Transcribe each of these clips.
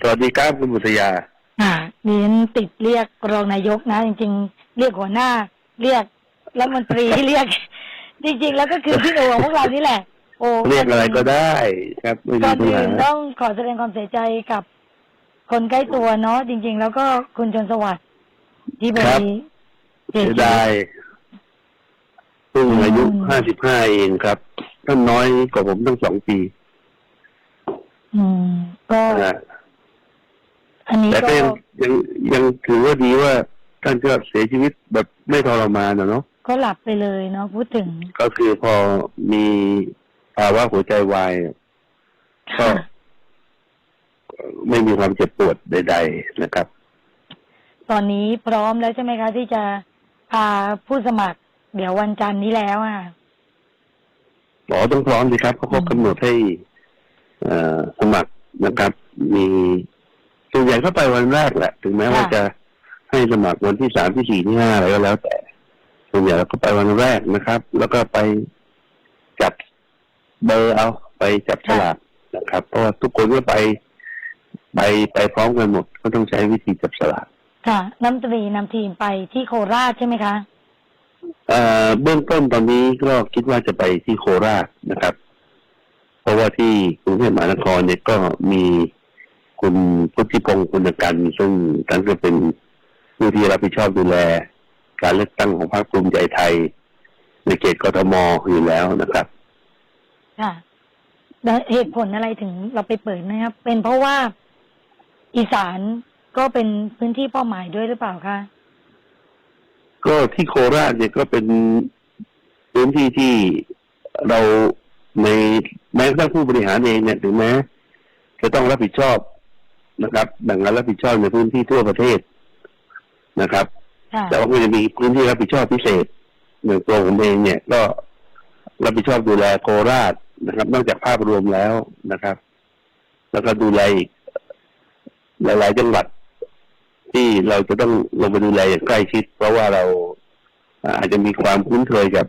สวัสดีครับคุณบุษยา อ่าดิฉันติดเรียกรองนายกนะ จริง ๆ เรียกหัวหน้า เรียกรัฐมนตรีเรียก จริง ๆ แล้วก็คือพี่โอของพวกเรานี่แหละ โอ้เรียกอะไรก็ได้ครับไม่ก่มีอนปัญอื่นหาต้องขอแสดงความเสียใจกับคนใกล้ตัวเนาะจริง ๆ แล้วก็คุณชนสวัสดิ์ที่ไปเสียเสียชีวิดายตเพิ่งอายุอืม ห้าสิบห้าเองครับท่านน้อยกว่าผมตั้งสองปีอืมก็ นะ อันนี้แต่ก็ก็ยังยังยังถือว่าดีว่าท่านก็เสียชีวิตแบบไม่ทรมานนะเนาะก็หลับไปเลยเนาะพูดถึงก็คือพอมีภาวะหัวใจวายก็ค่ะไม่มีความเจ็บปวดใด ๆนะครับ ตอนนี้พร้อมแล้วใช่ไหมคะ ที่จะพาผู้สมัคร เดี๋ยววันจันทร์นี้แล้วอะ หมอต้องพร้อมสิครับเพราะเขาอืม กำหนดให้เอ่อสมัครนะครับ มี ส่วนใหญ่ก็ไปวันแรกแหละ ถึงแม้ว่าจะให้สมัครวันที่สามที่สี่ที่ห้าอะไรก็แล้ว แต่ ส่วนใหญ่เราก็ไปวันแรกนะครับ แล้วก็ไปจับเบอร์เอาไปจับฉลากนะครับ เพราะว่าทุกคนก็ไปไปไปพร้อมกันหมด ก็ต้องใช้วิธีจับฉลากค่ะน้ำตรีนำทีมไปที่โคราชใช่ไหมคะเอ่อเบื้องต้นตอนนี้ก็คิดว่าจะไปที่โคราชนะครับ เพราะว่าที่กรุงเทพมหานครเนี่ยก็มี คุณพุทธิพงศ์คุณกันต์ซึ่งท่านก็เป็นผู้ที่รับผิดชอบดูแล การเลือกตั้งของพรรคภูมิใจไทย ในเขตกทมอยู่แล้วนะครับค่ะแล้วเหตุผลอะไรถึงเราไปเปิดนะครับ เป็นเพราะว่าอีสานก็เป็นพื้นที่เป้าหมายด้วยหรือเปล่าคะก็ที่โคราชเนี่ยก็เป็นพื้นที่ที่เราในแม้กระทั่งผู้บริหารเองเนี่ยถึงแม้จะต้องรับผิดชอบ นะครับแบ่งงานรับผิดชอบในพื้นที่ทั่วประเทศนะครับค่ะแต่ว่าก็จะมีพื้นที่รับผิดชอบพิเศษอย่างตัวผมเองเนี่ยก็รับผิดชอบดูแลโคราชนะครับ นอกจากภาพรวมแล้วนะครับ แล้วก็ดูแลอีกหลาย ๆ จังหวัดที่เราจะต้องลงไปดูแลอย่างใกล้ชิด เพราะว่าเราอาจจะมีความคุ้นเคยกับ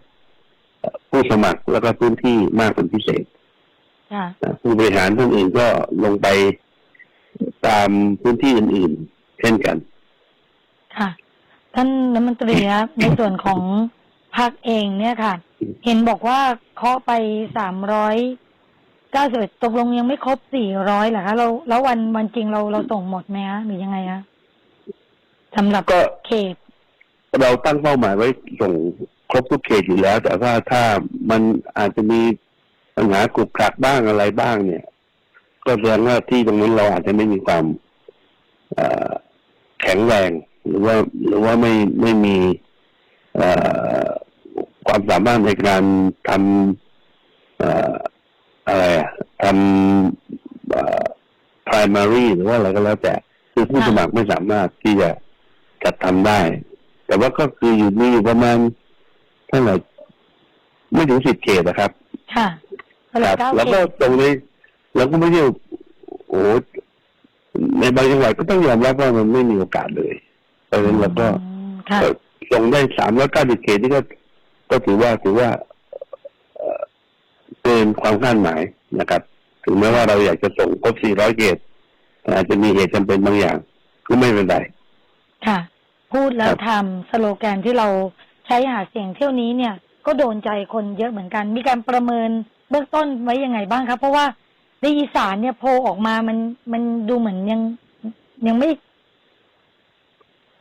ผู้สมัครแล้วก็พื้นที่มากเป็นพิเศษค่ะนะผู้บริหารท่านอื่นก็ลงไป ตามพื้นที่อื่นๆ เช่นกัน ค่ะ ท่านรัฐมนตรีครับในส่วนของพรรคเองเนี่ยค่ะ เห็นบอกว่าเคาะไปสามร้อยเก้าสิบเอ็ดตกลงยังไม่ครบสี่ร้อยเหรอคะเราแล้ววันวันจริงเราเราส่งหมดไหมคะหรือยังไงคะสำหรับก็ เขต เราตั้งเป้าหมายไว้ส่งครบทุกเขตอยู่แล้ว แต่ว่าถ้ามันอาจจะมีปัญหากรุกกรักบ้างอะไรบ้างเนี่ย ก็แสดงว่าที่ตรงนั้นเราอาจจะไม่มีความเอ่อแข็งแรงหรือว่าหรือว่าไม่ไม่มีเอ่อความสามารถในการทำเอ่ออะไรอะทำเอ่อ primary หรือว่าอะไรก็แล้วแต่ คือผู้ค่ะสมัครไม่สามารถที่จะจัดทำได้ แต่ว่าก็คืออยู่มีอยู่ประมาณเท่าไหร่ไม่ถึงสิบเขตนะครับ ค่ะก็เหคลือรับเก้าแล้วเขก็ตตรงนี้ เราก็ไม่ใช่โอ้โหในบางจังหวัดก็ต้องยอมรับว่ามันไม่มีโอกาสเลยเพราะฉะนั้นเราก็อืมค่ะเอ่อส่งได้สามร้อยเก้าสิบเขตนี่ก็ ก็ถือว่าถือว่าเอ่อเกินความคาดหมายนะครับ ถึงแม้ว่าเราอยากจะส่งครบสี่ร้อยเขตแต่อาจจะมีเหตุจำเป็นบางอย่าง ก็ไม่เป็นไรค่ะ พูดแล้วครับทำสโลแกนที่เราใช้หาเสียงเที่ยวนี้เนี่ย ก็โดนใจคนเยอะเหมือนกัน มีการประเมินเบื้องต้นไว้ยังไงบ้างครับ เพราะว่า ในอีสานเนี่ยโพลออกมามันมันดูเหมือนยังยังไม่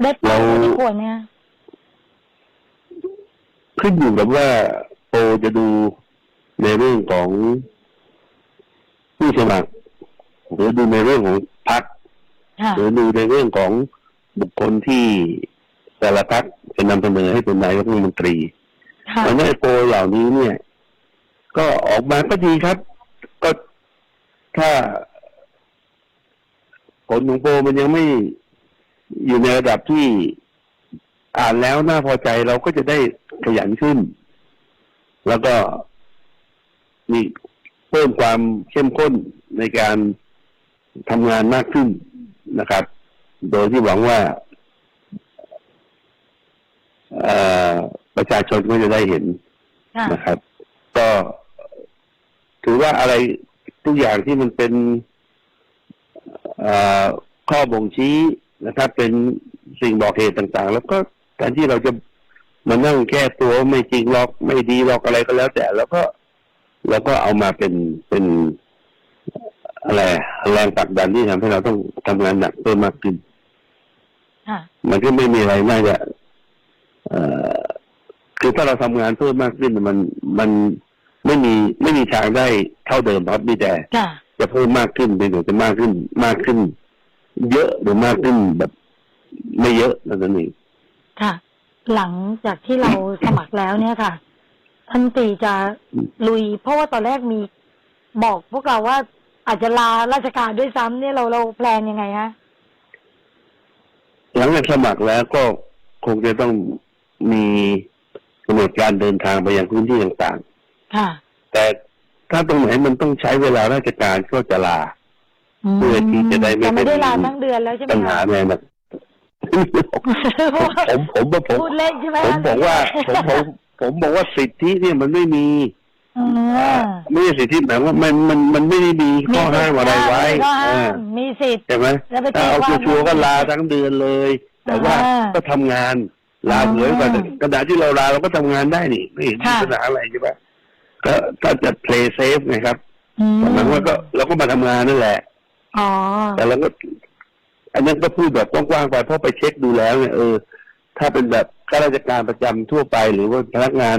ได้เป้าเราที่ควรไหมคะขึ้นอยู่กับว่าโปรจะดูในเรื่องของผู้สมัครหรือดูในเรื่องของพรรคค่ะหรือดูในเรื่องของบุคคลที่แต่ละพรรคจะนำเสนอให้เป็นนายกรัฐมนตรีค่ะเพราะฉะนั้นไอ้โปรเหล่านี้เนี่ย ก็ออกมาก็ดีครับ ก็ ถ้าผลของโปรมันยังไม่อยู่ในระดับที่อ่านแล้วน่าพอใจเราก็จะได้ขยันขึ้น แล้วก็มีเพิ่มความเข้มข้นในการทำงานมากขึ้นนะครับ โดยที่หวังว่าเอ่อประชาชนก็จะได้เห็นค่ะนะครับ ก็ถือว่าอะไร ทุกอย่างที่มันเป็นเอ่เอ่อข้อบ่งชี้นะครับ เป็นสิ่งบอกเหตุต่างๆ แล้วก็การที่เราจะมานั่งแก้ตัวว่าไม่จริงหรอกไม่ดีหรอกอะไรก็แล้วแต่แล้วก็แล้วก็เอามาเป็นเป็นอะไรแรงผลักดันที่ทำให้เราต้องทำงานหนักเพิ่มมากขึ้นค่ะมันก็ไม่มีอะไรน่าจะเอ่อคือถ้าเราทำงานเพิ่มมากขึ้นมันมัน ไม่มีไม่มีทางได้เท่าเดิมครับมีแต่ค่ะจะเพิ่มมากขึ้นเป็นจะมากขึ้นมากขึ้น เยอะหรือมากขึ้นแบบ ไม่เยอะนั่นเองค่ะ หลังจากที่เราสมัครแล้วเนี่ยค่ะท่านตรีจะลุย เพราะว่าตอนแรกมีบอกพวกเราว่าอาจจะลาราชการด้วยซ้ำเนี่ยเราเราแพลนยังไงฮะหลังจากสมัครแล้วก็คงจะต้องมีกำหนดการเดินทางไปยังพื้นที่ต่างค่ะๆ แต่ถ้าตรงไหนมันต้องใช้เวลาราชการก็จะลาเพื่อที่จะได้ไม่แต่ไม่ได้เป็นลาทั้งเดือนแล้วใช่ไหมปัญหาคะในนะผมผมผมผมพูดเล่นใช่ไหมผมบอกว่าผมผมผมบอกว่าสิทธิเนี่ยมันไม่มีอืมไม่ใช่สิทธิหมายว่ามันมันมันไม่ได้มีข้อห้ามอะไรไว้มีข้อห้าอ่ามมีสิทธิ์ใช่ไหมแล้วไปตีถ้าเอาความชัวร์ๆก็ลาทั้งเดือนเลย แต่ว่าอ่าก็ทำงานลาอ่าเหมือนกันกระดาษที่เราลาเราก็ทำงานได้นี่ไม่เห็นมีค่ะปัญหาอะไรใช่ปะ ก็ก็จะ play safe ไงครับอืมแต่หมายว่าก็เราก็มาทำงานนั่นแหละ อ๋อ แต่เราก็อันนั้นก็พูดแบบกว้างๆไปเพราะไปเช็คดูแล้วเนี่ยเออ ถ้าเป็นแบบข้าราชการประจำทั่วไป หรือว่าพนักงาน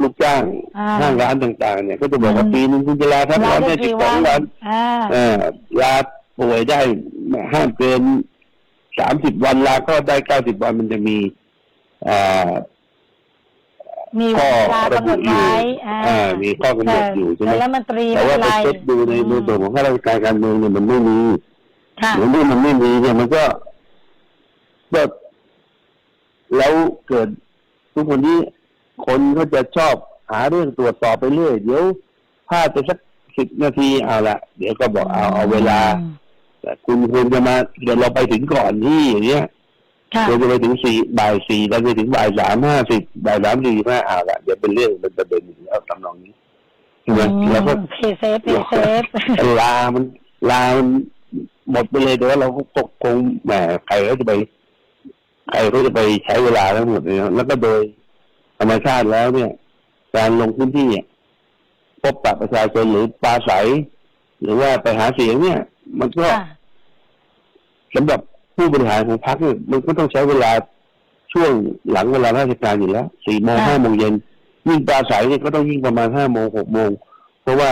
ลูกจ้างอ่า ห้างร้านต่าง ๆ เนี่ย ก็จะบอกว่าอืมปีนึงคุณจะลาทั้งลาร้อนได้ได้สิกี่บสวัองนวัน อ่า เออลาป่วยได้ห้ามเกินสามสิบวันลาก็ได้เก้าสิบวันมันจะมีอ่า มีข้เวอลากำหนดไว้อ่าอ่ามีข้อกำหนดอยู่ใช่ไหมแต่รัฐมนตรีแต่ไม่ว่าเป็นไปไรเช็คดูในในส่วนของข้าราชการการเมืองเนี่ยมันไม่มีค่ะเหมือนที่มันไม่มีเนี่ยมันก็ก็แล้วเกิดทุกคนนี้คนก็จะชอบหาเรื่องตรวจสอบไปเรื่อยเดี๋ยวพลาดไปสักสิบนาทีเอาละเดี๋ยวก็บอกเอาเอาเวลาแต่คุณควรจะมาเดี๋ยวเราไปถึงก่อนที่อย่างเงี้ย ค่ะควรจะไปถึงสี่บ่ายสี่เราไปถึงบ่ายสามห้าสิบบ่ายสามสี่ห้าเอาละเดี๋ยวเป็นเรื่องเป็นประเด็นอยู่แล้วทำนองนี้ใช่ไหมแล้วก็เพย์เซฟเพย์เซฟลามันลามันหมดไปเลยแต่ว่าเราก็ตกคงแหมใครก็จะไปใครก็จะไปใช้เวลาทั้งหมดเลยนะแล้วก็โดยธรรมชาติแล้วเนี่ย การลงพื้นที่เนี่ยพบปะประชาชนหรือปราศัยหรือว่าไปหาเสียงเนี่ย มันก็ค่ะสำหรับ ผู้บริหารของพรรคเนี่ยมันก็ต้องใช้เวลาช่วงหลังเวลาราชการอยู่แล้วสี่โมงค่ะห้าโมงเย็นยิ่งปราศัยเนี่ยก็ต้องยิ่งประมาณห้าโมงหกโมงเพราะว่า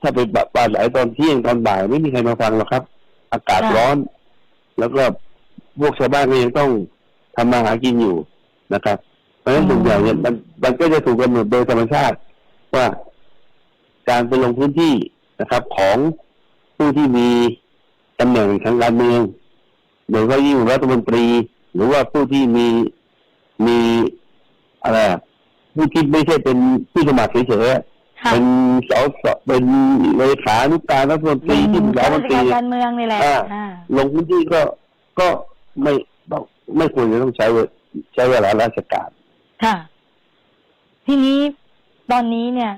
ถ้าไปปราศัยตอนเที่ยงตอนบ่ายไม่มีใครมาฟังหรอกครับ อากาศร้อน แล้วก็พวกชาวบ้านก็ยังต้องทำมาหากินอยู่นะครับ เพราะฉะนั้นส่วนใหญ่เนี่ยมันมันก็จะถูกกำหนดโดยธรรมชาติว่าการไปลงพื้นที่นะครับ ของผู้ที่มีตำแหน่งทางการเมือง โดยเฉพาะยิ่งรัฐมนตรี หรือว่าผู้ที่มีมีอะไรอะผู้ที่ไม่ใช่เป็นผู้สมัครเฉยๆอะค่ะเป็นสสเป็นเลขานุการรัฐมนตรีที่ปรึกษาข้ารัฐรามชนตรีการการเมืองนี่แหละอ่าอ่าลงพื้นที่ก็ก็ไม่ต้องไม่ควรจะต้องใช้เวใช้เวลาราชการค่ะ ทีนี้ตอนนี้เนี่ย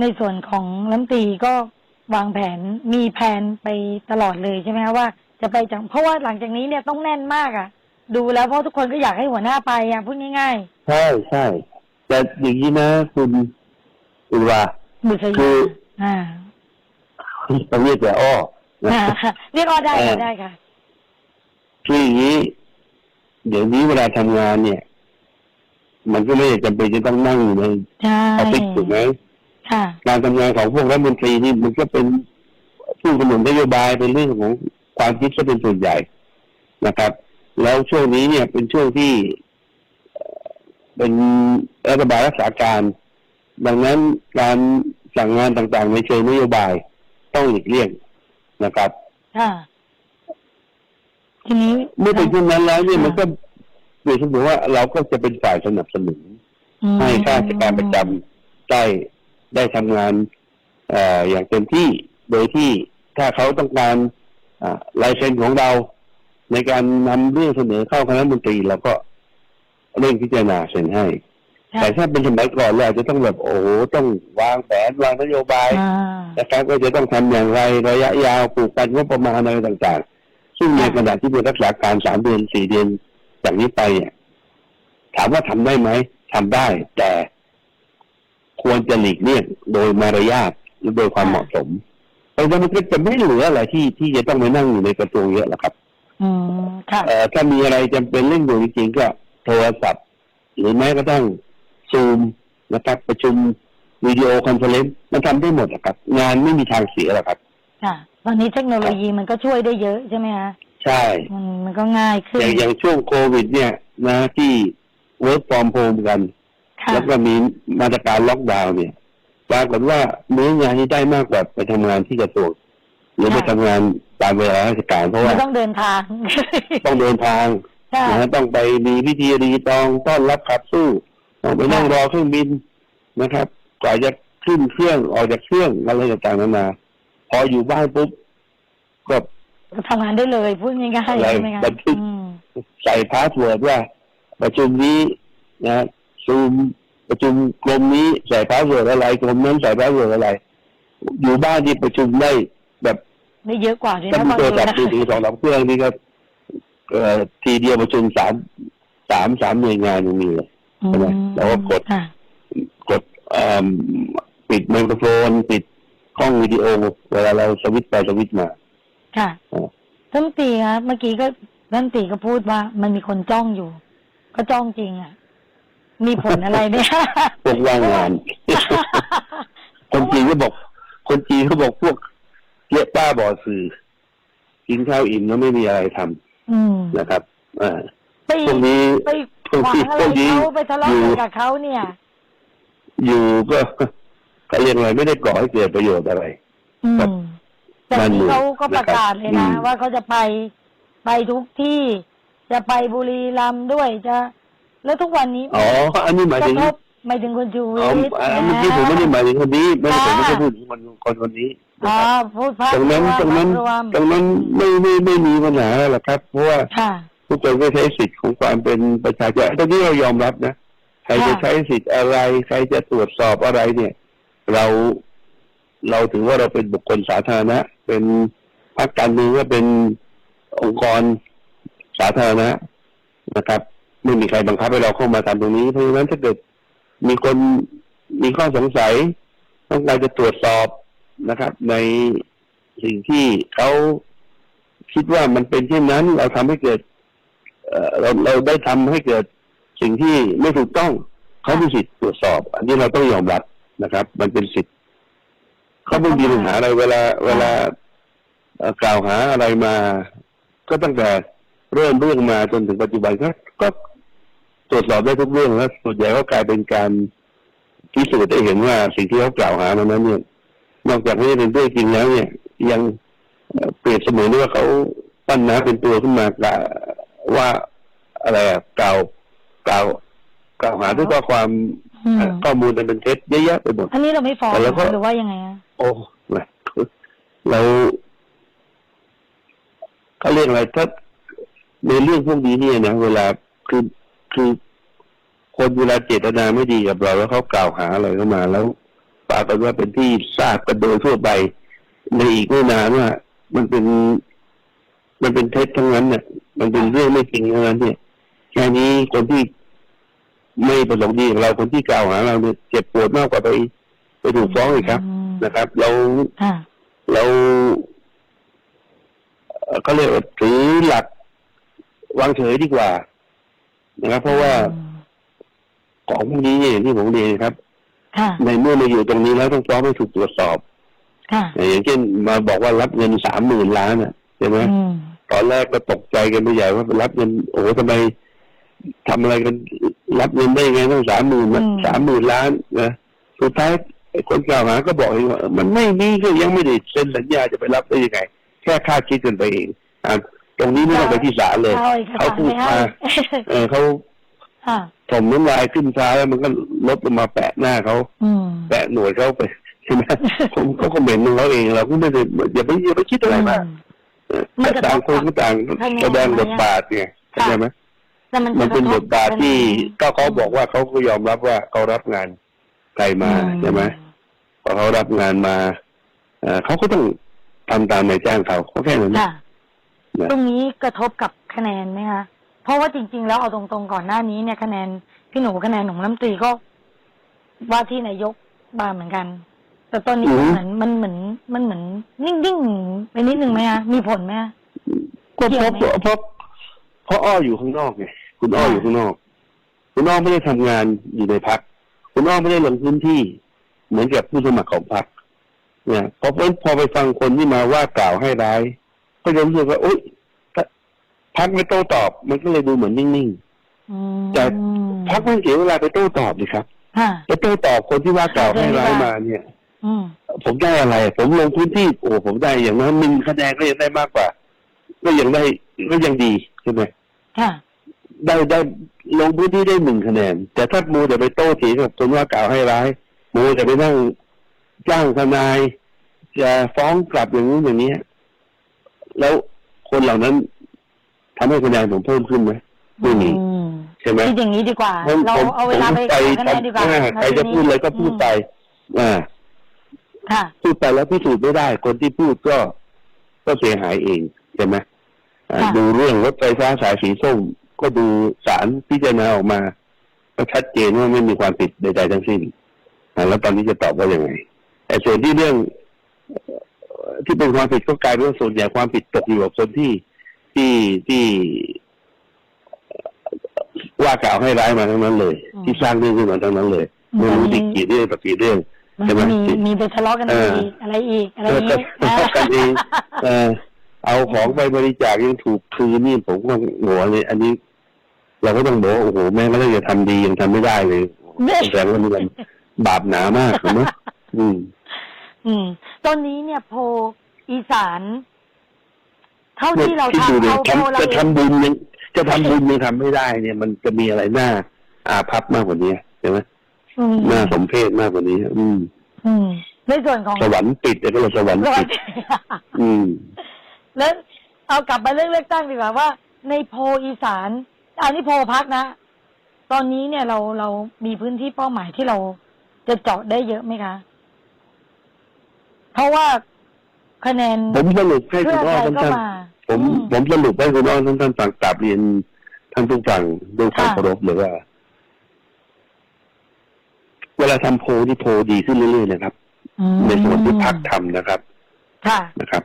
ในส่วนของรัฐมนตรีก็วางแผนมีแผนไปตลอดเลยใช่ไหมคะว่า จะไปจังเพราะว่าหลังจากนี้เนี่ยต้องแน่นมากอะ่ะ ดูแล้วเพราะทุกคนก็อยากให้หัวหน้าไปอะพูดง่ายใช่ใช่แต่อย่างนี้นะคุณคุณว่าๆบุษคืยาออ่าต้องเรียกแต่อ้อนะ อ่าเรียกออได้เอค่ะอได้ค่ะ คืออย่างนี้ เดี๋ยวนี้เวลาทำงานเนี่ย มันก็ไม่ได้จำเป็นจะต้องนั่งอยู่ในใช่ออฟฟิศถูกไหมค่ะ การทำงานของพวกรัฐมนตรีนี่มันก็เป็นผู้กำหนดนโยบายเป็นเรื่องของ ความคิดซะเป็นส่วนใหญ่นะครับ แล้วช่วงนี้เนี่ยเป็นช่วงที่เอ่อเป็นรัฐบาลรักษาการ ดังนั้นการสั่งงานต่างๆในเชิงนโยบายต้องหลีกเลี่ยงนะครับค่ะทีนี้เมื่อเป็นเช่นนั้นแล้วเนี่ยมันก็เปรียบเสมือนว่าเราก็จะเป็นฝ่ายสนับสนุนอืมให้ข้าราชการประจำได้ได้ทำงานเอ่ออย่างเต็มที่โดยที่ถ้าเขาต้องการอ่า ลายเซ็นของเราในการนำเรื่องเสนอเข้าคณะรัฐมนตรีเราก็เร่งพิจารณาเซ็นให้ค่ะแต่ถ้าเป็นสมัยก่อนเราอาจจะต้องแบบโอ้โหต้องวางแผนวางนโยบายอ่านะครับก็จะต้องทำอย่างไรระยะยาวปลูกกันงบประมาณอะไรต่างๆ ซึ่งในค่ะขณะที่เป็นรักษาการสามเดือนสี่เดือนจากนี้ไปเนี่ยถามว่าทำได้ไหมทำได้ แต่ควรจะหลีกเลี่ยงโดยมารยาทหรือโดยความเหมาะสม เพราะฉะนั้นมันก็จะไม่เหลืออะไรที่ที่จะต้องไปนั่งอยู่ในกระทรวงเยอะแล้วครับอืมค่ะเอ่อถ้ามีอะไรจำเป็นเร่งด่วนจริงๆก็โทรศัพท์ หรือแม้กระทั่งซูมนะครับ ประชุมวิดีโอคอนเฟอเรนซ์มันทำได้หมดอะครับ งานไม่มีทางเสียหรอกครับ ค่ะ ตอนนี้เทคโนโลยีมันก็ช่วยได้เยอะใช่ไหมคะใช่ มันมันก็ง่ายขึ้อนย่างอย่างช่วงโควิด เนี่ยนะที่ work from home กันค่ะแล้วก็มีมาตรการล็อกดาวน์เนี่ย ปรากฏว่าเนื้องานที่ได้มากกว่าไปทำงานที่กระทรวงหรือไปทำงานตามเวลาราชการเพราะไม่ว่าต้องเดินทางต้องเดินทางค่ะนะฮะต้องไปมีพิธีรีตองต้อนรับขับสู้ต้องไปนั่งรอเครื่องบินนะครับกว่าจะขึ้นเครื่องออกจากเครื่องอะไรต่างๆนานาพออยู่บ้านปุ๊บก็ ทำงานได้เลยพูดง่ายๆอะไรใช่ไหมคะบันทึก อืม ใส่พาสเวิร์ดว่า ประชุมนี้นะซูม ประชุมกรมนี้ใส่พาสเวิร์ดอะไรกรมนั้นใส่พาสเวิร์ดอะไร อยู่บ้านที่ประชุมได้แบบได้เยอะกว่าด้วยถ้านะมีบางโทรทีศัพนะท์มือถือสองสามเครื่องนี่ก็เอ่อทีเดียวประชุมสามสามสามหน่วยงานยังมีเลย อืมใช่ไหมเราก็กด ค่ะ กดเอิ่มปิดไมโครโฟนปิดกล้องวิดีโอ เวลาเราสวิตช์ไปสวิตช์มา ค่ะอ๋อท่านตีคะเมื่อกี้ก็ท่านตีก็พูดว่า มันมีคนจ้องอยู่ ก็จ้องจริงอะ มีผลอะไรเนี่ยพวกว่างงาน คนจีนก็บอก คนจีนเขาบอกพวกเลี้ยป้าบ่อสื่อกินข้าวอิ่มแล้วไม่มีอะไรทำอืมนะครับอ่าไปพวกนี้ไปขวางอะไรเขาไปทะเลาะกันกับเขาเนี่ย อยู่ก็ก็เรียกอะไรไม่ได้ก่อให้เกิดประโยชน์อะไรอืครับมแต่บ้านเมืนี่องเขาก็ประกาศเลยนะนะครับว่าเขาจะไปไปทุกที่ จะไปบุรีรัมย์ด้วยจะ แล้วทุกวันนี้อ๋ออันนี้หมายกถึระงทบหมายถึงคุณชูวิอ๋อทย์อ่านะเมื่อกี้ผมไม่ได้หมายถึงคนนี้ ไม่ได้ผมไม่ได้ค่ะพูดถึงคนคนคนนี้นะอ๋อครับพูดภาพตรงนั้นวมตรงนั้นภาพรวมตรงนั้นไม่ไม่ไม่มีปัญหาหรอกครับ เพราะว่าค่ะทุกคนก็ใช้สิทธิ์ของความเป็นประชาชนตรงนี้เรายอมรับนะใครจะค่ะใช้สิทธิ์อะไร ใครจะตรวจสอบอะไรเนี่ย เราเราถือว่าเราเป็นบุคคลสาธารณะ เป็นพรรคการเมืองก็เป็นองค์กรสาธารณะนะครับ ไม่มีใครบังคับให้เราเข้ามาทำตรงนี้ เพราะฉะนั้นถ้าเกิดมีคนมีข้อสงสัย ต้องการจะตรวจสอบนะครับ ในสิ่งที่เขาคิดว่ามันเป็นเช่นนั้น เราทำให้เกิดเราเราได้ทำให้เกิดสิ่งที่ไม่ถูกต้องเขามีสิทธิ์ตรวจสอบ อันนี้เราต้องยอมรับนะครับ มันเป็นสิทธิ์เขาไม่มีปัญหาอะไรเวลาเวลากล่าวหาอะไรมา ก็ตั้งแต่เริ่มเรื่องมาจนถึงปัจจุบันก็ก็ ตรวจสอบได้ทุกเรื่องแล้วส่วนใหญ่ก็กลายเป็นการพิสูจน์ได้เห็นว่าสิ่งที่เขากล่าวหามานั้นเนี่ยนอกจากไม่ได้เป็นเรื่องจริงแล้ว เนี่ย ยังเอ่อเปรียบเสมือนว่าเขาปั้นน้าเป็นตัวขึ้นมากล่าวว่าอะไรอะกล่าวกล่าวกล่าวหาด้วยข้อความอืมเอ่อข้อมูลอันเป็นเท็จเยอะแยะไปหมดอันนี้เราไม่ฟ้องแต่เราก็หรือว่ายังไงอะโอ้แหมเราเขาเรียกอะไรถ้าในเรื่องพวกนี้เนี่ยนะเวลาคือ คือคนเวลาเจตนาไม่ดีกับเราแล้วเขากล่าวหาอะไรเข้ามา แล้วปรากฏว่าเป็นที่ทราบกันโดยทั่วไปในอีกไม่นานว่า มันเป็น มันเป็นเท็จทั้งนั้นเนี่ยมันเป็นเรื่องไม่จริงทั้งนั้นเนี่ยแค่นี้คนที่ไม่ประสงค์ดีกับเราคนที่กล่าวหาเราเนี่ยเจ็บปวดมากกว่าไปไปถูกฟ้องอีกครับอืมนะครับ เราค่ะเราเอ่อเขาเรียกว่าถือหลักวางเฉยดีกว่า นะครับเพราะว่าอืมของพวกนี้เนี่ยอย่างที่ผมเรียนครับค่ะในเมื่อมาอยู่ตรงนี้แล้วต้องฟ้องให้ถูกตรวจสอบค่ะอย่างเช่นมาบอกว่ารับเงินสามหมื่นล้านอะใช่ไหมอืมตอนแรกก็ตกใจกันไปใหญ่ว่ารับเงินโอ้โหทำไมทำอะไรกันรับเงินได้ยังไงต้องสามหมื่นสามหมื่นล้านนะสุดท้ายไอ้คนกล่าวหาก็บอกเองว่ามันไม่มีก็ยังไม่ได้เซ็นสัญญาจะไปรับได้ยังไง แค่คาดคิดกันไปเองอะ ตรงนี้ไม่ต้องไปที่ศาลเลยเอาเอกเขาสารพูดไปให้มาเออเขาค่ะถมน้ำลายขึ้นฟ้าแล้วมันก็ลดลงมาแปะหน้าเขาอืมแปะหน่วยเขาไปใช่ไหมผมเขาคอมเมนต์ของเขาเองเราก็ไม่ได้อย่าไปอย่าไปคิดอะไรมากมันกระทบต่างคนก็ต่างข้างในแสดงไหมบทบาทไงเข้าใจไหมแต่มันมันเป็นบทบาทที่ก็เขามบอกว่าเขาก็ยอมรับว่าเขารับงานไกลมาใช่ไหมพอเขารับงานมาเอ่อเขาก็ต้องทำตามนายจ้างเขาเขาแค่นั้นค่ะ นะตรงนี้กระทบกับคะแนนไหมคะเพราะว่าจริง ๆ แล้วเอาตรงๆก่อนหน้านี้เนี่ยคะแนนพี่หนูคะแนนของรัฐมนตรีก็ว่าที่นายกมาเหมือนกัน แต่ตอนนี้มันเหมือนมันเหมือนมันเหมือนนิ่งๆไปนิดนึงไหมคะมีผลไหมคะ ก็เพราะเกี่ยวไหม เพราะเพราะอ้ออยู่ข้างนอกไงคุณอ้ออยู่ข้างนอก คุณอ้อไม่ได้ทำงานอยู่ในพักคุณอ้อไม่ได้ลงพื้นที่ เหมือนกับผู้สมัครของพรรคเนี่ยพอพอไปฟังคนที่มาว่ากล่าวให้ร้าย ก็จะรู้สึกว่าโอ๊ยพักไม่โต้ตอบ มันก็เลยดูเหมือนนิ่งอืมแต่ๆพักไม่เสียเวลาไปโต้ตอบดิครับค่ะไปโต้ตอบคนที่ว่ากล่าวให้ร้ายมาเนี่ยอืมผมได้อะไร ผมลงพื้นที่โอ้ผมได้อย่างนั้นหนึ่งคะแนนก็ยังได้มากกว่า ก็ยังได้ก็ยังดีใช่ไหมค่ะได้ได้ลงพื้นที่ได้หนึ่งคะแนน แต่ถ้ามูแต่ไปโต้เถียงกับคนว่ากล่าวให้ร้าย มูแต่ไปนั่งจ้างทนายจะฟ้องกลับอย่างนี้นอย่างนี้ย แล้วคนเหล่านั้นทำให้คะแนนผมเพิ่มขึ้นไหมไม่มีอืมใช่ไหมคิดอย่างนี้ดีกว่าผมเราผมเอาเวลาไปผมหาคะแนนดีกว่าอ่ใครจะพูดอะไรก็พูดไปอ่าค่ะพูดไปแล้วพิสูจน์ไม่ได้ คนที่พูดก็ก็เสียหายเองใช่ไหมอ่าค่ะดูเรื่องรถไฟฟ้าสายสีส้ม ก็ดูสารพิจารณาออกมา ก็ชัดเจนว่าไม่มีความผิดใดๆทั้งสิ้นอ่าแล้วตอนนี้จะตอบว่ายังไงแต่ส่วนที่เรื่องเอ่อ ที่เป็นความผิดก็กลายเป็นว่าส่วนใหญ่ความผิดตกอยู่กับคนที่ที่ที่เอ่อว่ากล่าวให้ร้ายมาทั้งนั้นเลยอืมที่สร้างเรื่องขึ้นมาทั้งนั้นเลยไม่รู้ดิกี่เรื่องต่อกี่เรื่องมันใช่ไหมมีมีไปทะเลาะกันเอออีกอะไรอีกอะไรก็นี้ทะเลาะกันเองเออเอาของไปบริจาคยังถูกคืนนี่ผมก็หัวเลยอันนี้ เราก็ต้องบอกว่าโอ้โหแม่ก็ต้องจะทำดียังทำไม่ได้เลยเนี่ยแสดงว่านี่มันบาปหนามากเห็นไหมอืม อืม ตอนนี้เนี่ยโพลอีสานเท่าเนี่ยที่เราคิดดูทำดิเอาโพลทำเราจะทำบุญยังจะทำบุญยังทำไม่ได้เนี่ย มันจะมีอะไรน่าอาภัพมากกว่านี้ใช่ไหมอืมน่าสมเพชมากกว่านี้ อืม อืมในส่วนของสวรรค์ปิดแต่ก็เราสวรรค์ร้อปิยดอืม แล้วเอากลับมาเรื่องเลือกตั้งดีกว่าว่า ในโพลอีสานอันนี้โพลพักนะ ตอนนี้เนี่ยเราเรามีพื้นที่เป้าหมายที่เราจะเจาะได้เยอะไหมคะ เพราะว่าคะแนนผมสรุปให้เพื่คุอณอ้อไทยท่านก็ท่านมาผมอืผมสรุปให้คุณอ้อท่านท่านฟังกราบเรียนท่านผู้ฟังด้วยความค่ะเคารพเลยว่า เวลาทำโพลที่โพลดีขึ้นเรื่อยๆนะครับ อืมในส่วนที่พักทำนะครับ ค่ะ นะครับ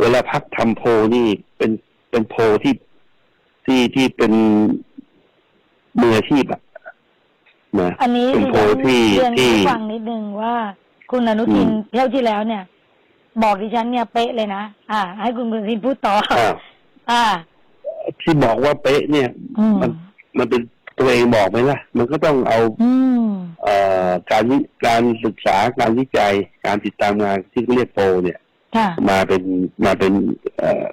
เวลาพักทำโพลนี่เป็นเป็นโพลที่ที่ที่เป็นมืออาชีพอะนะ อันนี้เป็นดิโพลฉันที่เรียนที่ ให้ฟังนิดนึงว่า คุณอนุทินอืมเที่ยวที่แล้วเนี่ย บอกดิฉันเนี่ยเป๊ะเลยนะอ่า ให้คุณอนุทินพูดต่ออ้าวอ่า ที่บอกว่าเป๊ะเนี่ยอืมมันมันเป็นตัวเองบอกไหมล่ะ มันก็ต้องเอาอืมเอ่อการวิการศึกษาการวิจัย การติดตามงานที่เรียกโพลเนี่ยค่ะมาเป็นมาเป็นเอ่อ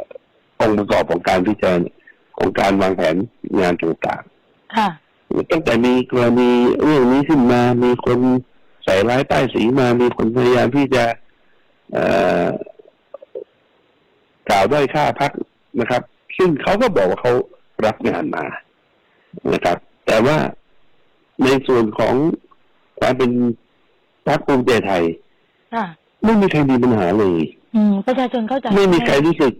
องค์ประกอบของการพิจารณาของการวางแผนงานต่างค่ะๆตั้งแต่มีกรณีเรื่องนี้ขึ้นมามีคน ใส่ร้ายป้ายสีมามีคนพยายามที่จะเอ่อกล่าวด้อยค่าพักนะครับ ซึ่งเขาก็บอกว่าเขารับงานมานะครับ แต่ว่าในส่วนของความเป็นพรรคภูมิใจไทยค่ะไม่มีใครมีปัญหาเลย อืมประชาชนเข้าใจไม่มีใครรู้สึก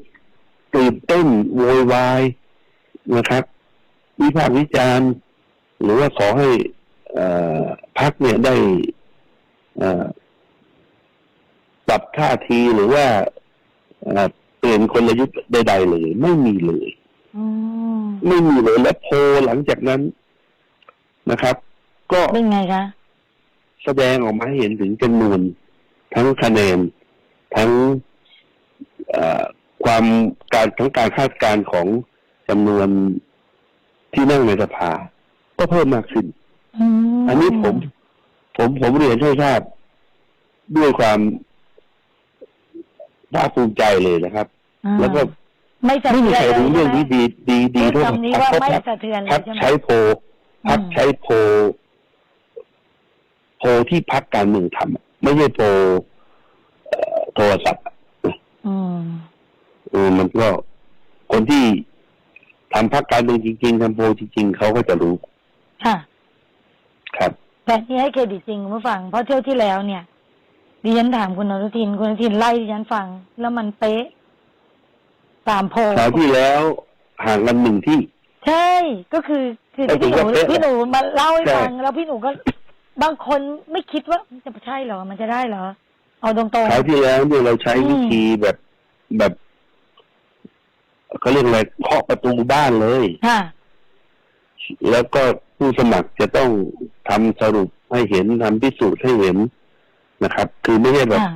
ตื่นเต้นโวยวายนะครับวิพากษ์วิจารณ์ หรือว่าขอให้เอ่อพักเนี่ยได้เอ่อ ปรับท่าทีหรือว่าเอ่อเปลี่ยนกลยุทธ์ใด ๆ เลย ไม่มีเลยอืมไม่มีเลยและโพลหลังจากนั้นนะครับ ก็เป็นไงคะแสดงออกมาให้เห็นถึงจำนวนทั้งคะแนนทั้งเอ่อความการทั้งการคาดการณ์ของจำนวนที่นั่งในสภา ก็เพิ่มมากขึ้นอืมอันนี้ผม ผมผมเรียนให้ทราบด้วยความภาคภูมิใจเลยนะครับ อ่าแล้วก็ไม่สะไม่มีเทือนใครเลยรู้เรื่องนี้ใช่ไหมดีดีดีพูเท่าดคำนี้ว่าพรรคไม่พรรคสะเทือนเลพัยกใช่ไหมใช้โพลพักอืมใช้โพลโพลที่พักการเมืองทำอะไม่ใช่โพลเอ่อโทรศัพท์อะอืมเออมันก็คนที่ทำพักการเมืองจริง ๆทำโพลจริง ๆเขาก็จะรู้ ค่ะ ครับแต่นี่ให้เครดิตจริงคุณผู้ฟัง เพราะเที่ยวที่แล้วเนี่ยดิฉันถามคุณอนุทิน คุณอนุทินไล่ดิฉันฟัง แล้วมันเป๊ะสามโพลคราวที่แล้วห่างกันหนึ่งที่ ใช่ ก็คือคือก็ถืพี่อหนูว่าเป๊ะพี่หนูมาเล่าให้ใช่ฟัง แล้วพี่หนูก็ บางคนไม่คิดว่ามันจะใช่เหรอ มันจะได้เหรอ เอาตรงคราวที่แล้วเนี่ยเราใช้อืมวิธีแบบแบบเขาเรียกอะไรเคาะประตูบ้านเลยๆค่ะแล้วก็ ผู้สมัครจะต้องทำสรุปให้เห็นทำพิสูจน์ให้เห็นนะครับ คือไม่ใช่แบบค่ะ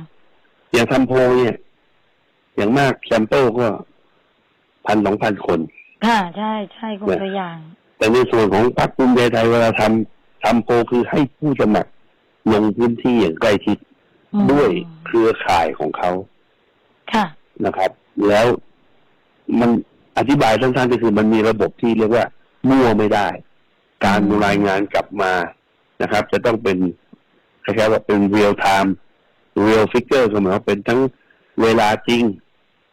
อย่างทำโพลเนี่ย อย่างมากแซมเปิลก็พันสองพันคนค่ะใช่ใช่คุณตัวอย่าง แต่ในส่วนของพรรคภูมิใจไทยเวลาทำทำโพลคือให้ผู้สมัครลงพื้นที่อย่างใกล้ชิดอืมด้วยเครือข่ายของเขาค่ะนะครับ แล้วมันอธิบายสั้นๆก็คือมันมีระบบที่เรียกว่ามั่วไม่ได้ การอืมรายงานกลับมานะครับ จะต้องเป็นคล้ายๆว่าเป็น real time real figure ก็หมายว่าเป็นทั้งเวลาจริง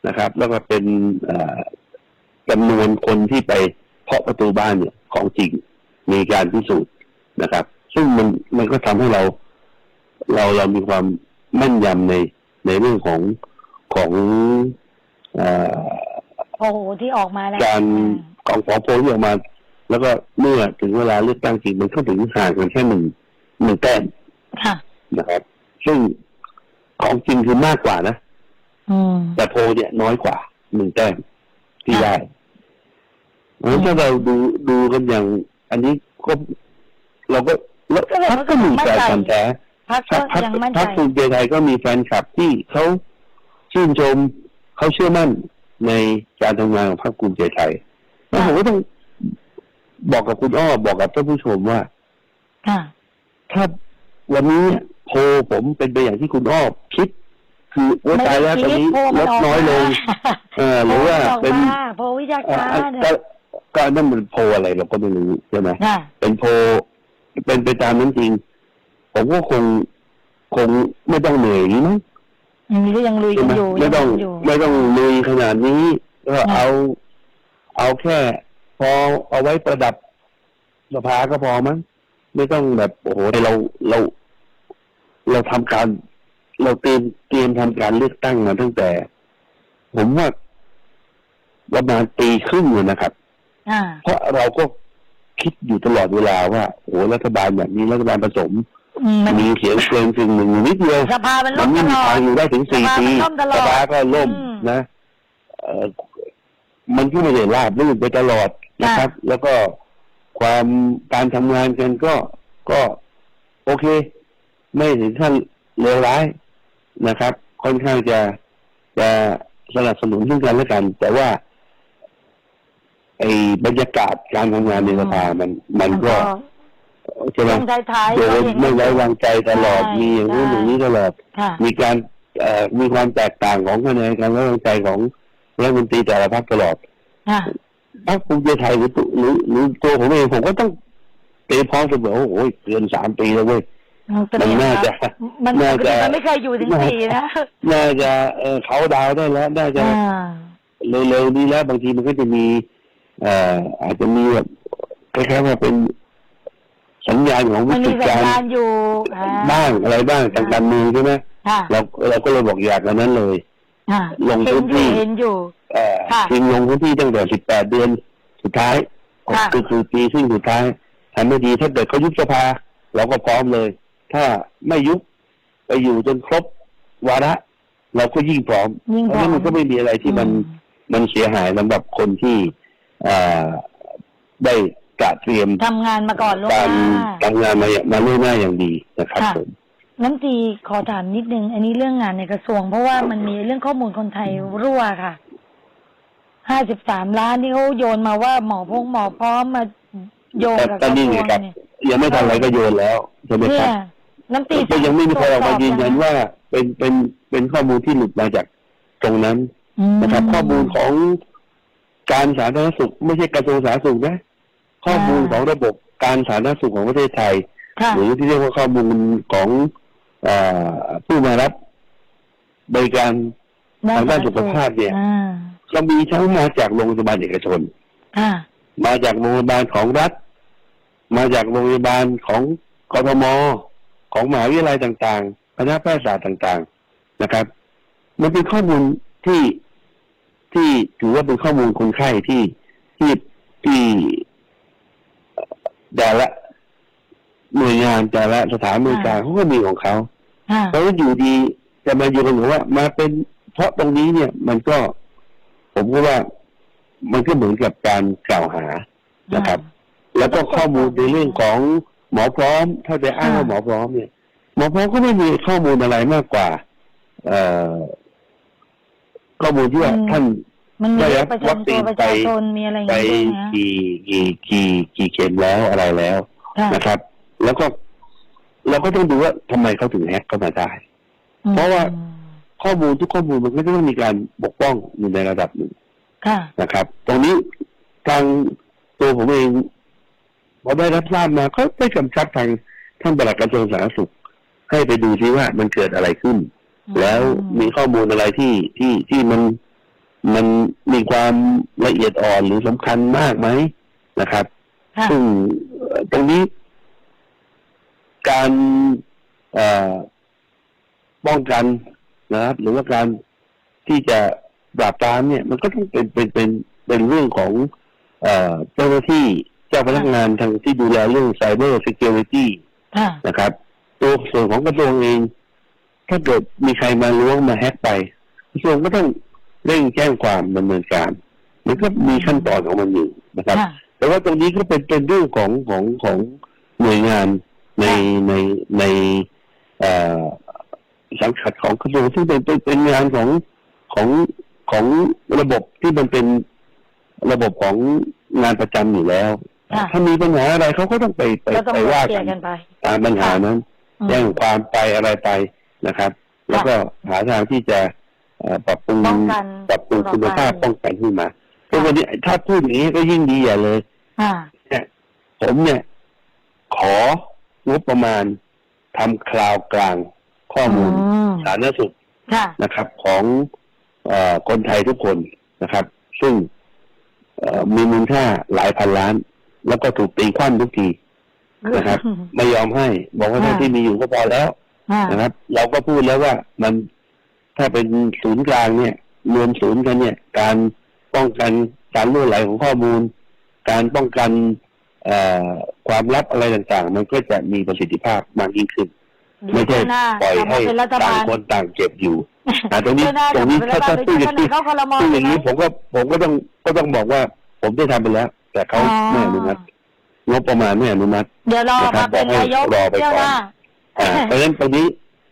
นะครับ แล้วก็เป็นเอ่อจำนวนคนที่ไปเคาะประตูบ้านเนี่ยของจริงมีการพิสูจน์นะครับ ซึ่งมันมันก็ทำให้เรา เราเรามีความแม่นยำในในเรื่องของของเอ่อโอ้โหที่ออกมาแล้วการของของโพลที่ออกมา แล้วก็เมื่อถึงเวลาเลือกตั้งจริงมันก็ถึงห่างกันแค่หนึ่งหนึ่งแต้มค่ะนะครับ ซึ่งของจริงคือมากกว่านะอืมแต่โพลเนี่ยน้อยกว่าหนึ่งแต้มที่ค่ะได้เพราะฉะนั้นถ้าเราดูดูกันอย่าง อันนี้ก็เราก็แล้วก็เลยพักก็มีแฟนพันธุ์แท้พักพัก็กพักยังมั่นใจพักภูมิใจไทยก็มีแฟนคลับที่เขาชื่นชมเขาเชื่อมั่นในการทำงานของพรรคภูมิใจไทยแล้วผมก็ต้อง บอกกับคุณอ้อบอกกับท่านผู้ชมว่าค่ะถ้าวันนี้โพลผมเป็นไปอย่างที่คุณอ้อคิด คือว่าตายแล้วตอนนี้โพลมัดกน้อยลงมาเออหรือว่าโพมัเป็นออกมาโพวิชาเอ่อการเนี่ยก็ก็นั่นมันโพลอะไรเราก็ไม่รู้ใช่ไหมค่ะเป็นโพลเป็นไปตามนั้นจริง ผมก็คงคงไม่ต้องเหนื่อยนี้มั้งอันนี้ก็ยังลุยใช่กันไหมอยู่ไม่ต้องยังลุยอยู่ไม่ต้องลุยขนาดนี้ก็ค่ะเอา เอาแค่ พอเอาไว้ประดับสภาก็พอมั้งไม่ต้องแบบโอ้โหเราเรา เราทำการ เราเตรียมเตรียมทำการเลือกตั้งมาตั้งแต่ ผมว่าประมาณปีครึ่งเลยนะครับอ่าเพราะเราก็คิดอยู่ตลอดเวลาว่าโอ้รัฐบาลแบบนี้รัฐบาลผสมอืมมันมีเสียงเกินกึ่งหนึ่งอยู่นิดเดียวสภามันมัล่นมไม่ตมีลอทางดอยู่ได้ถึงสี่สภาปีมันล่มตลอดสภาก็ล่มอืมนะเอ่อมันก็ไม่ได้ราบรื่นไปตลอด นะครับ แล้วก็ความการทำงานกันก็ก็โอเค ไม่ถึงขั้นเลวร้ายนะครับ ค่อนข้างจะจะสนับสนุนซึ่งกันและกัน แต่ว่า ไอ้บรรยากาศการทำงานในสภามันมันก็ใช่ไหมช่วงท้ายๆโดก็ยเห็นไม่ไว้วางใจตลอดใช่มีอย่างนู้นใช่อย่างนี้ตลอดค่ะมีการเอ่อมีความแตกต่างของคะแนนการไว้วางใจของรัฐมนตรีแต่ละพรรคตลอดค่ะ พรรคภูมิใจไทยหรือตัวหรือหรือตัวผมเองผมก็ต้องเตรียมพร้อมเสมอว่าโอ้ยเกินสามปีแล้วเว้ยมันน่าจะมันน่าจะมันไม่เคยอยู่ถึงสี่นะน่าจะเอ่อเขาดาวน์ได้แล้วน่าจะอ่าเร็วๆนี้แล้ว บางทีมันก็จะมี เอ่อ อาจจะมีแบบคล้ายๆว่าเป็นสัญญาณของมัวินกมีฤตสัญการญาณอยู่อ่บ้างอะไรบ้างทางการเมืองใช่ไหมค่ะเราเราก็เลยบอกอยากกันนั้นเลย ค่ะลงเห็พื้นนอที่ยู่เห็นอยู่เอ่อค่ะจริงลงพื้นที่ตั้งแต่18เดือนสุดท้ายค่ะคือคือปีซึ่งสุดท้ายทำไม่ดีถ้าเกิดเขายุบสภาเราก็พร้อมเลย ถ้าไม่ยุบไปอยู่จนครบวาระเราก็ยิ่งพร้อมยิ่งเพพราะร้อฉะนั้นมันก็ไม่มีอะไรที่มันอืมันเสียหายสำหรับคนที่อ่าได้กะเตรียมทำงานมาก่อนล่วงการหน้า ทำงานมาอย่างมาล่วงหน้าอย่างดีนะครับค่ะ ผม น้ำตีขอถามนิดนึง อันนี้เรื่องงานในกระทรวง เพราะว่ามันมีเรื่องข้อมูลคนไทยรั่วค่ะ ห้าสิบสามล้านที่เขาโยนมาว่าหมอพงหมอพร้อมมาโยงกับกก็ระทรนี่วไงงครับ เนี่ยยังไม่ทันอะไรก็โยนแล้วใช่ไหมเนี่ครัยบน้ำตีก็ยังไม่มีใครออกมายืนยันตรวจสอบว่าเป็นเป็นเป็นข้อมูลที่หลุดมาจากตรงนั้นมนะครับ ข้อมูลของการสาธารณสุข ไม่ใช่กระทรวงสาธารณสุขนะ ข้อมูลของระบบการสาธารณสุขของประเทศไทย ค่ะ หรือที่เรียกว่าข้อมูลของเออ ผู้มารับบริการทางด้านสุขภาพเนี่ยอ่าก็มีทั้งมาจากโรงพยาบาลเอกชนค่ะมาจากโรงพยาบาลของรัฐ มาจากโรงพยาบาลของกทมของมหาวิทยาลัยต่างๆคณะแพทยศาสตร์ต่าง ๆนะครับ มันเป็นข้อมูลที่ที่ถือว่าเป็นข้อมูลคนไข้ที่ที่ที่เอ่อแต่ละหน่วยงานแต่ละสถานบริการเขาก็มีของเขาค่ะ เพราะว่าอยู่ดีจะมาโยนหรือว่า มาเป็นเพราะตรงนี้เนี่ย มันก็ ผมก็ว่ามันก็เหมือนกับการกล่าวหานะครับ แล้วก็ข้อมูลในเรื่องของหมอพร้อม ถ้าจะอ้างว่าหมอพร้อมเนี่ย หมอพร้อมก็ไม่มีข้อมูลอะไรมากกว่า เอ่อข้อมูลที่ว่าอืมท่านมันมีได้เลรัขบประวัคจำซีตัวนประชาชนมีอะไรอย่างไปนี้ด้วยนะกี่กี่กี่กี่เข็มแล้วอะไรแล้วค่ะนะครับ แล้วก็ เราก็ต้องดูว่าทำไมเขาถึงแฮกเข้ามาได้อืมเพราะว่าข้อมูลทุกข้อมูลมันก็ต้องมีการปกป้องอยู่ในระดับหนึ่งค่ะนะครับ ตรงนี้ทางตัวผมเองพอได้รับทราบมาก็ได้กำชับทางท่านปลัดกระทรวงสาธารณสุข ให้ไปดูซิว่ามันเกิดอะไรขึ้น แล้วมีข้อมูลอะไรที่ที่ที่มันมันมีความละเอียดอ่อนหรือสำคัญมากไหมนะครับค่ะซึ่งเอ่อตรงนี้ การเอ่อป้องกันนะครับ หรือว่าการที่จะปราบปรามเนี่ย มันก็ต้องเป็นเป็นเป็นเป็นเรื่องของเอ่อเจ้าหน้าที่เจ้าพนักงานทางที่ดูแลเรื่องไซเบอร์ซิเคียวริตี้ค่ะนะครับ ตัวส่วนของกระทรวงเอง ถ้าเกิดมีใครมาล้วงมาแฮกไปกระทรวงก็ต้องเร่งแจ้งความดำเนินการมันก็มีขั้นตอนของมันอยู่นะครับค่ะแต่ว่าตรงนี้ก็เป็นเป็นเรื่องของของของหน่วยงาน ในค่ะในในเอ่อสังกัดของกระทรวงซึ่งเป็นเป็นเป็นงานของของของระบบที่มันเป็นระบบของงานประจำอยู่แล้วค่ะถ้ามีปัญหาอะไรเขาก็ต้องไปไปก็ต้องไปเคว่าลียกันร์กันไปตามปัญหานั้นอืมแจ้งความไปอะไรไปนะครับ แล้วก็หาทางที่จะเอ่อปรับปรุงป้องกันปรับปรุงคุณภาพต่อไปป้องกันขึ้นมาเพราะวันนี้ถ้าพูดอย่างนี้ก็ยิ่งดีใหญ่เลยค่ะเนี่ยผมเนี่ย ขอ งบประมาณทำคลาวกลางข้อมูลอืมสาธารณสุขค่ะ นะครับ ของเออคนไทยทุกคนนะครับ ซึ่งเอ่อมีมูลค่าหลายพันล้าน แล้วก็ถูกตีคว่ำทุกที นะครับ ไม่ยอมให้ บอกว่าค่ะ เท่าที่มีอยู่ก็พอแล้วค่ะนะครับ เราก็พูดแล้วว่ามันถ้าเป็นศูนย์กลางเนี่ย รวมศูนย์กันเนี่ย การป้องกันการรั่วไหลของข้อมูล การป้องกันเอ่อ ความลับอะไรต่างๆ มันก็จะมีประสิทธิภาพมากยิ่งขึ้น ไม่ใช่หน้าปล่อยให้กลับมาเป็นรัฐต่างบาลคนต่างเก็บอยู่แต่ตรงนี้เดือหน้าตรงนี้กลับมาถ้าเป็นรัฐบาลถ้าพูดอย่างหรือจะเสนอเข้าครมพูดอย่างนี้ใช่ไหมผมก็ผมก็ต้องก็ต้องบอกว่า ผมได้ทำไปแล้ว แต่เขาอ๋อไม่อนุมัติงบประมาณไม่อนุมัติเดี๋ยวรอนะครับมาเป็นบอกให้นายกรอไปเที่ยวก่หอนน้าอ่าเพราะฉะนั้นตรงนี้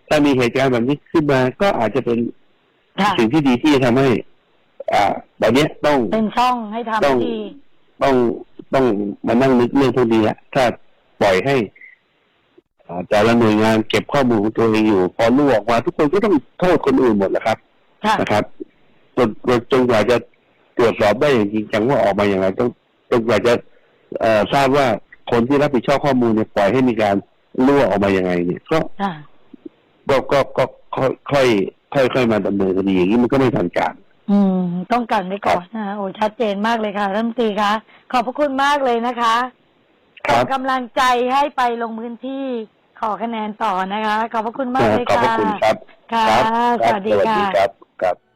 ถ้ามีเหตุการณ์แบบนี้ขึ้นมาก็อาจจะเป็นค่ะสิ่งที่ดีที่จะทำให้ อ่าตอนนี้ยต้องเป็นช่องให้ทำต้องที ต้องต้องมานั่งนึกเรื่องพวกนี้ละถ้าปล่อยให้อ่าแต่ละหน่วยงานเก็บข้อมูลของตัวเองอยู่ พอรู้ออกมาทุกคนก็ต้องโทษคนอื่นหมดแหละครับค่ะนะครับจนจนจนกว่าจะตรวจสอบได้อย่างจริงจังว่าออกมาอย่างไรต้องจนกว่าจะเอ่อทราบว่าคนที่รับผิดชอบข้อมูลเนี่ยปล่อยให้มีการรั่วออกมายังไง เนี่ยก็ค่ะก็ก็ก็ค่อยค่อยค่อยค่อยมาดำเนินคดีอย่างนี้มันก็ไม่ทันการ อืม ต้องกันไว้ก่อนนะโอ้ชัดเจนมากเลยค่ะท่านรัฐมนตรีคะขอบพระคุณมากเลยนะคะครัส่บงกำลังใจให้ไปลงพื้นที่ขอคะแนนต่อนะคะ ขอบพระคุณมากเลยขอบพค่ะระคุณครับค่ะครับสวัสดีสวัสค่ะดีครับครับ